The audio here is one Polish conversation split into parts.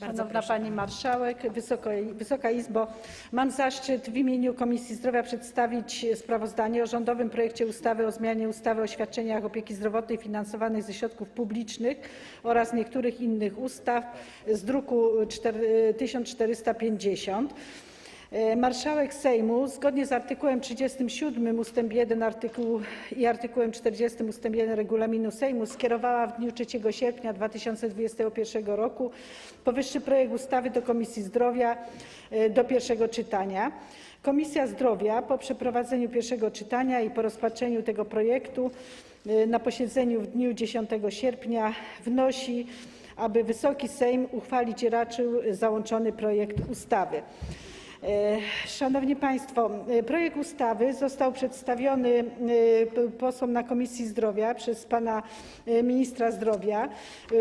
Bardzo Szanowna proszę. Pani Marszałek, Wysoka, Wysoka Izbo, mam zaszczyt w imieniu Komisji Zdrowia przedstawić sprawozdanie o rządowym projekcie ustawy o zmianie ustawy o świadczeniach opieki zdrowotnej finansowanych ze środków publicznych oraz niektórych innych ustaw z druku cztery- 1450. E, Marszałek Sejmu zgodnie z artykułem 37 ust. 1 artykułu i artykułem 40 ust. 1 regulaminu Sejmu skierowała w dniu 3 sierpnia 2021 roku powyższy projekt ustawy do Komisji Zdrowia e, do pierwszego czytania. Komisja Zdrowia po przeprowadzeniu pierwszego czytania i po rozpatrzeniu tego projektu e, na posiedzeniu w dniu 10 sierpnia wnosi, aby Wysoki Sejm uchwalić raczył załączony projekt ustawy. E, Szanowni Państwo, e, projekt ustawy został przedstawiony e, posłom na Komisji Zdrowia przez pana ministra zdrowia,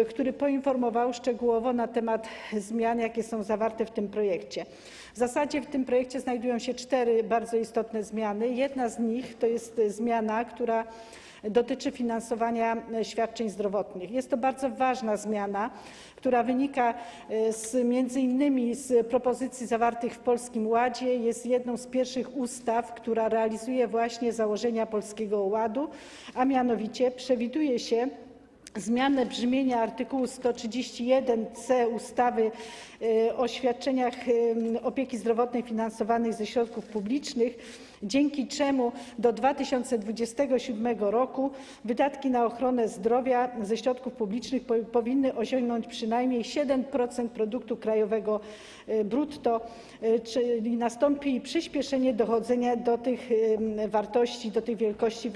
który poinformował szczegółowo na temat zmian, jakie są zawarte w tym projekcie. W zasadzie w tym projekcie znajdują się cztery bardzo istotne zmiany. Jedna z nich to jest zmiana, która dotyczy finansowania e, świadczeń zdrowotnych. Jest to bardzo ważna zmiana, która wynika e, z, między innymi z propozycji zawartych w Polskim Ładzie. Jest jedną z pierwszych ustaw, która realizuje właśnie założenia Polskiego Ładu, a mianowicie przewiduje się zmianę brzmienia artykułu 131c ustawy e, o świadczeniach opieki zdrowotnej finansowanych ze środków publicznych, dzięki czemu do 2027 roku wydatki na ochronę zdrowia ze środków publicznych po- powinny osiągnąć przynajmniej 7% produktu krajowego e, brutto, e, czyli nastąpi przyspieszenie dochodzenia do tych em, wartości, do tych wielkości w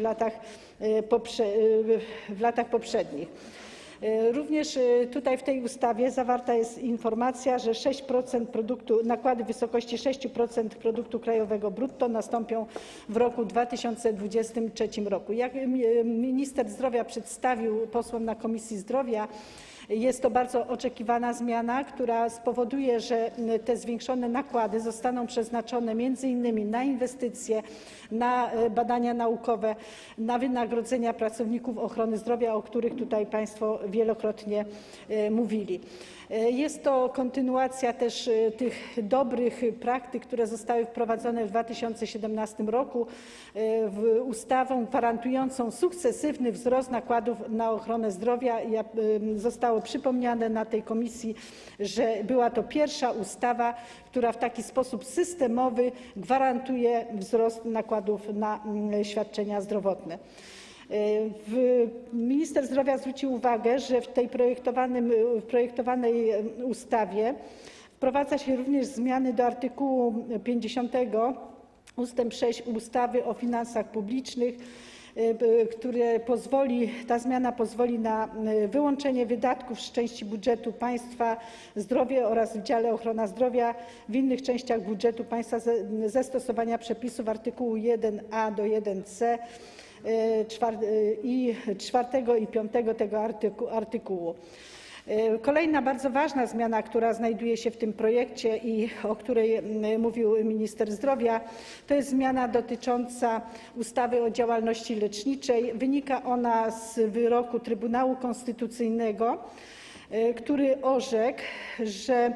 latach poprzednich. E, Również e, tutaj w tej ustawie zawarta jest informacja, że 6% produktu, nakłady w wysokości 6% produktu krajowego brutto nastąpią w roku 2023 roku. Jak e, minister zdrowia przedstawił posłom na Komisji Zdrowia, jest to bardzo oczekiwana zmiana, która spowoduje, że te zwiększone nakłady zostaną przeznaczone innymi na inwestycje, na e, badania naukowe, na wynagrodzenia pracowników ochrony zdrowia, o których tutaj Państwo wielokrotnie e, mówili. E, Jest to kontynuacja też tych dobrych praktyk, które zostały wprowadzone w 2017 roku w ustawą gwarantującą sukcesywny wzrost nakładów na ochronę zdrowia. Y, Zostało przypomniane na tej komisji, że była to pierwsza ustawa, która w taki sposób systemowy gwarantuje wzrost nakładów na mm, świadczenia zdrowotne. W- Minister zdrowia zwrócił uwagę, że w tej projektowanej e, ustawie wprowadza się również zmiany do artykułu 50 ustęp 6 ustawy o finansach publicznych, które pozwoli, ta zmiana pozwoli na e, wyłączenie wydatków z części budżetu państwa zdrowie oraz w dziale ochrona zdrowia w innych częściach budżetu państwa ze, stosowania przepisów artykułu 1a do 1c e, czwar- e, i czwartego i piątego tego artyku- artykułu. E, Kolejna bardzo ważna zmiana, która znajduje się w tym projekcie i o której mm, mówił minister zdrowia, to jest zmiana dotycząca ustawy o działalności leczniczej. Wynika ona z wyroku Trybunału Konstytucyjnego, e, który orzekł, że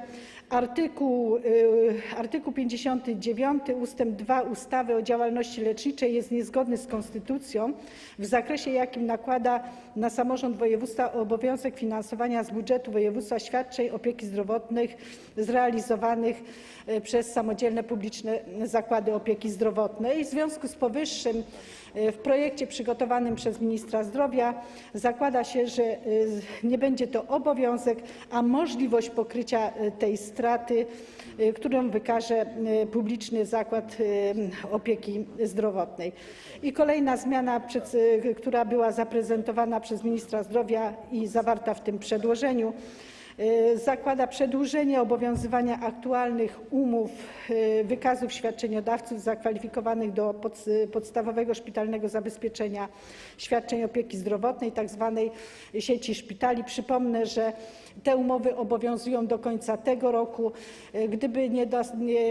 Artykuł, y, artykuł 59 ustęp 2 ustawy o działalności leczniczej jest niezgodny z konstytucją w zakresie, jakim nakłada na samorząd województwa obowiązek finansowania z budżetu województwa świadczeń opieki zdrowotnej zrealizowanych y, przez samodzielne publiczne zakłady opieki zdrowotnej. W związku z powyższym y, w projekcie przygotowanym przez ministra zdrowia zakłada się, że nie będzie to obowiązek, a możliwość pokrycia tej straty, y, którą wykaże y, publiczny zakład y, opieki zdrowotnej. I kolejna zmiana, która była zaprezentowana przez ministra zdrowia i zawarta w tym przedłożeniu, zakłada przedłużenie obowiązywania aktualnych umów y, wykazów świadczeniodawców zakwalifikowanych do podst- podstawowego szpitalnego zabezpieczenia świadczeń opieki zdrowotnej, tzw. sieci szpitali. Przypomnę, że te umowy obowiązują do końca tego roku. Y, Gdyby nie,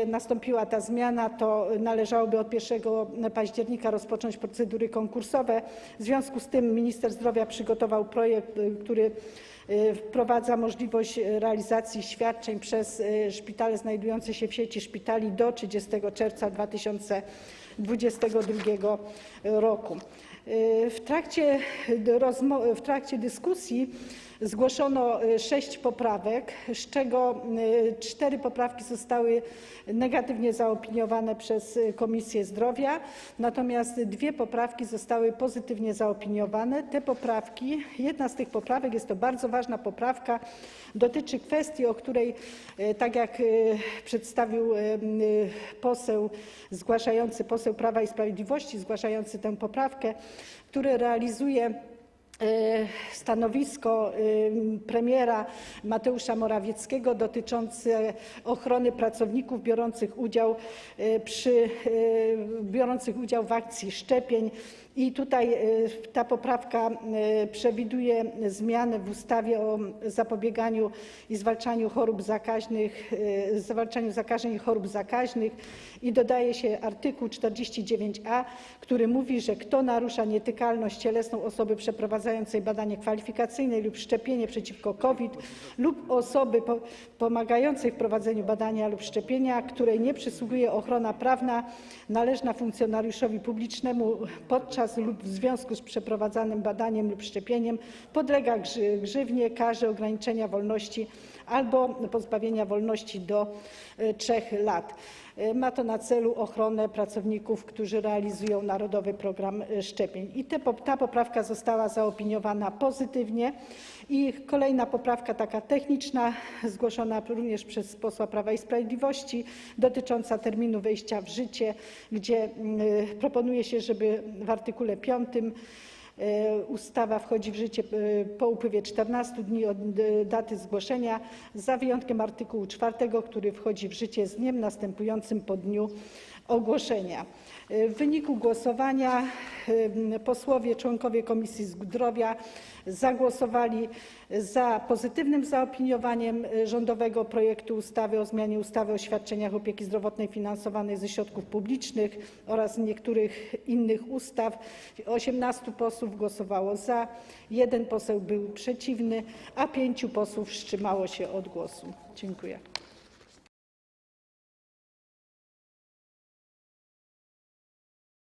nastąpiła ta zmiana, to należałoby od 1 października rozpocząć procedury konkursowe. W związku z tym minister zdrowia przygotował projekt, y, który y, wprowadza możliwość realizacji świadczeń przez y, szpitale znajdujące się w sieci szpitali do 30 czerwca 2022 roku. Y, w trakcie dyskusji zgłoszono y, sześć poprawek, z czego y, cztery poprawki zostały negatywnie zaopiniowane przez y, Komisję Zdrowia, natomiast dwie poprawki zostały pozytywnie zaopiniowane. Te poprawki, jedna z tych poprawek, jest to bardzo ważna poprawka, dotyczy kwestii, o której, tak jak przedstawił poseł zgłaszający, poseł Prawa i Sprawiedliwości zgłaszający tę poprawkę, który realizuje e, stanowisko y, premiera Mateusza Morawieckiego dotyczące ochrony pracowników biorących udział y, przy y, biorących udział w akcji szczepień. I tutaj y, ta poprawka y, przewiduje zmiany w ustawie o zapobieganiu i y, zwalczaniu zakażeń i chorób zakaźnych i dodaje się artykuł 49a, który mówi, że kto narusza nietykalność cielesną osoby przeprowadzającej badanie kwalifikacyjne lub szczepienie przeciwko COVID lub osoby po- pomagającej w prowadzeniu badania lub szczepienia, której nie przysługuje ochrona prawna należna funkcjonariuszowi publicznemu podczas lub w związku z przeprowadzanym badaniem lub szczepieniem, podlega grzy- grzywnie, karze ograniczenia wolności albo pozbawienia wolności do y, trzech lat. Y, Ma to na celu ochronę pracowników, którzy realizują Narodowy Program y, Szczepień. Ta poprawka została zaopiniowana pozytywnie. I kolejna poprawka, taka techniczna, zgłoszona również przez posła Prawa i Sprawiedliwości, dotycząca terminu wejścia w życie, gdzie y, proponuje się, żeby w artykule 5 E, Ustawa wchodzi w życie e, po upływie 14 dni od e, daty zgłoszenia, za wyjątkiem artykułu 4, który wchodzi w życie z dniem następującym po dniu ogłoszenia. W wyniku głosowania posłowie, członkowie Komisji Zdrowia zagłosowali za pozytywnym zaopiniowaniem e, rządowego projektu ustawy o zmianie ustawy o świadczeniach opieki zdrowotnej finansowanych ze środków publicznych oraz niektórych innych ustaw. 18 posłów głosowało za, jeden poseł był przeciwny, a pięciu posłów wstrzymało się od głosu. Dziękuję.